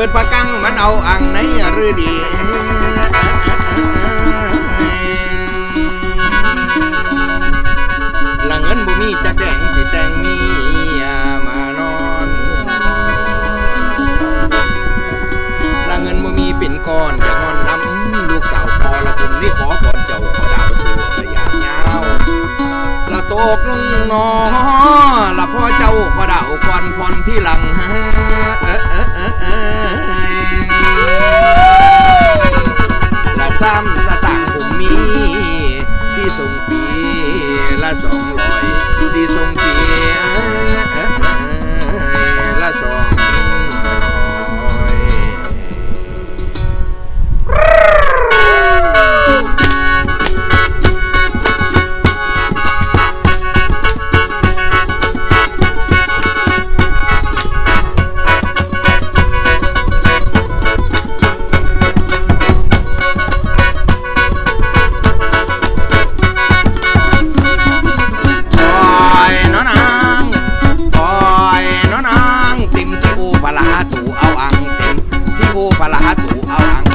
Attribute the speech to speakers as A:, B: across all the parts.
A: เปิดปากกังมันเอาอังในหรือดีละเงินบ่มีจักแดงสิแต่งมียมานอนละเงินบ่มีเป็นก้อนอย่างอนน้ำลูกสาวพอละผมนี่ขอพรเจ้าขอดาวสู่ระยะยาวละตกลงนอละพ่อเจ้าขอดาวก่อนพรที่หลังเอ้ uh, uh, uh, uh.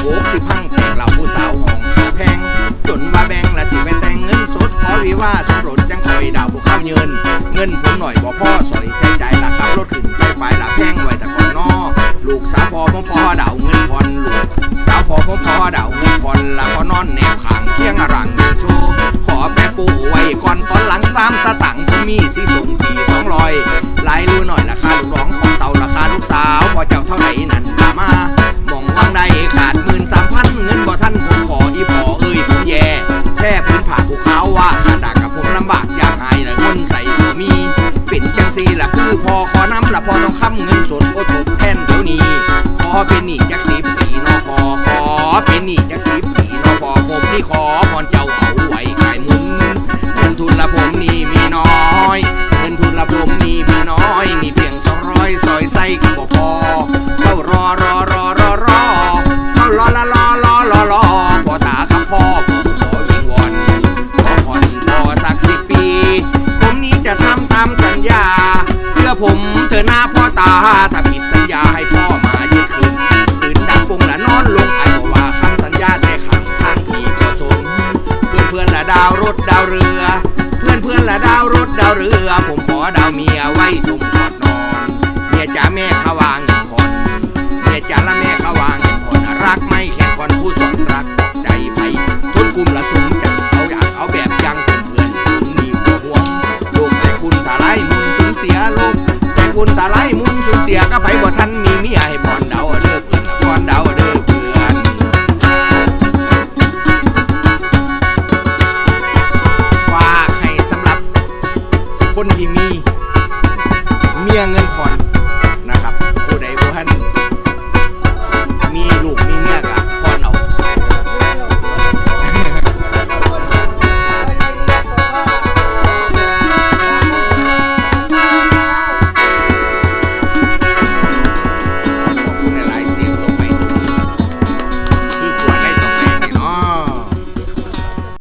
A: เอาอังโกกสิพังแตกเหล่าผู้สาวห้องขาแพง จนว่าแบงและสิไปแต่งเงินสดขอวิว่าสมรสจังคอยดาวผู้เข้าเยิน เงินผมหน่อยบ่พ่อสอยใจใจละครับรถขึ้นใจไปละแพงไว้แต่ก่อนนอลูกสาวพอผมพอดาวเงินผ่อนลูกสาวพอผมพอดาวเงินผ่อนละพอนอนแนบขางเที่ยงอรังเงินโชว์ขอแปะปูไว้ก่อนตอนหลังสามสตังค์ที่มีสิ สีละคือพอขอน้ำละพอต้องค้ำเงินสดโอทบแทนเดี๋ยวนี้ขอเป็นหนี้จักสิบปีนอขอขอเป็นหนี้จักสิบปีนอขอผมที่ขอ ดาวเรือ ผมขอดาวเมียไว้ตุ่มกอดนอนเมียจ๋าแม่ขาวางเงินเมียจ๋าละแม่ขาวางเงินรักไม่แค่คนผู้สอนรักใจไผทุนกลุ่มละสมใจเอาอยากเอาแบบยังเพื่อนๆผมนี่หัวห่วงลูกแต่คุณตาไล่มุนสูญเสียลูกแต่คุณตาไล่มุนสูญเสียก็ไปบ่ทันมีเมีย คนที่มี เมียเงินผ่อน